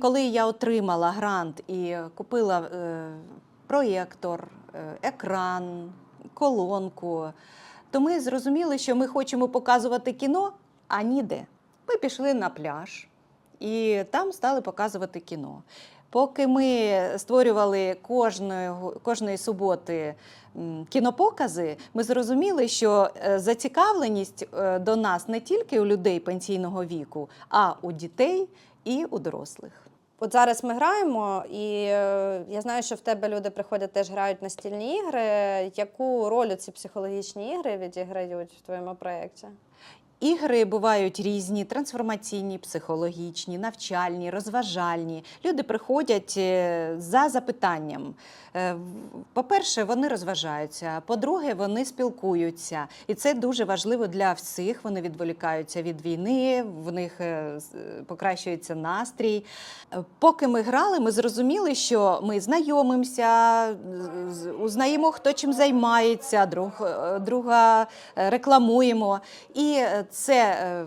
Коли я отримала грант і купила е, проєктор, е, екран, колонку, то ми зрозуміли, що ми хочемо показувати кіно, а ніде. Ми пішли на пляж і там стали показувати кіно. Поки ми створювали кожної, кожної суботи кінопокази, ми зрозуміли, що е, зацікавленість е, до нас не тільки у людей пенсійного віку, а у дітей і у дорослих. От зараз ми граємо, і е, я знаю, що в тебе люди приходять теж грають настільні ігри. Яку роль ці психологічні ігри відіграють в твоєму проєкті? Ігри бувають різні: трансформаційні, психологічні, навчальні, розважальні. Люди приходять е, за запитанням. Е, По-перше, вони розважаються. По-друге, вони спілкуються. І це дуже важливо для всіх. Вони відволікаються від війни, в них е, покращується настрій. Поки ми грали, ми зрозуміли, що ми знайомимося, узнаємо, хто чим займається, друг, друга рекламуємо. І це е,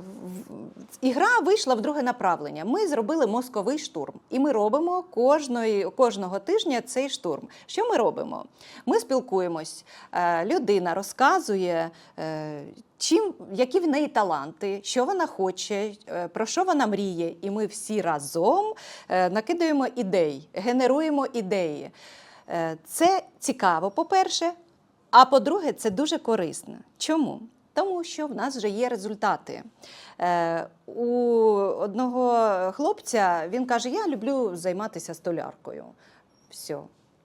ігра вийшла в друге направлення. Ми зробили мозковий штурм, і ми робимо кожної, кожного тижня цей штурм. Що ми робимо? Ми спілкуємось. Е, Людина розказує. е, Чим, які в неї таланти, що вона хоче, про що вона мріє, і ми всі разом накидаємо ідей, генеруємо ідеї. Це цікаво, по-перше, а по-друге, це дуже корисно. Чому? Тому що в нас вже є результати. Е, у одного хлопця він каже: Я люблю займатися столяркою. Все,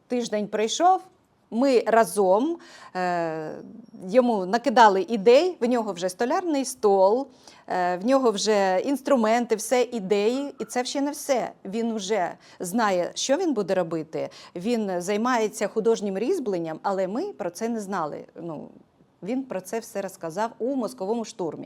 тиждень прийшов. Ми разом е, йому накидали ідей, в нього вже столярний стол, е, в нього вже інструменти, все ідеї, і це ще не все. Він вже знає, що він буде робити. Він займається художнім різьбленням, але ми про це не знали. Ну, він про це все розказав у мозковому штурмі.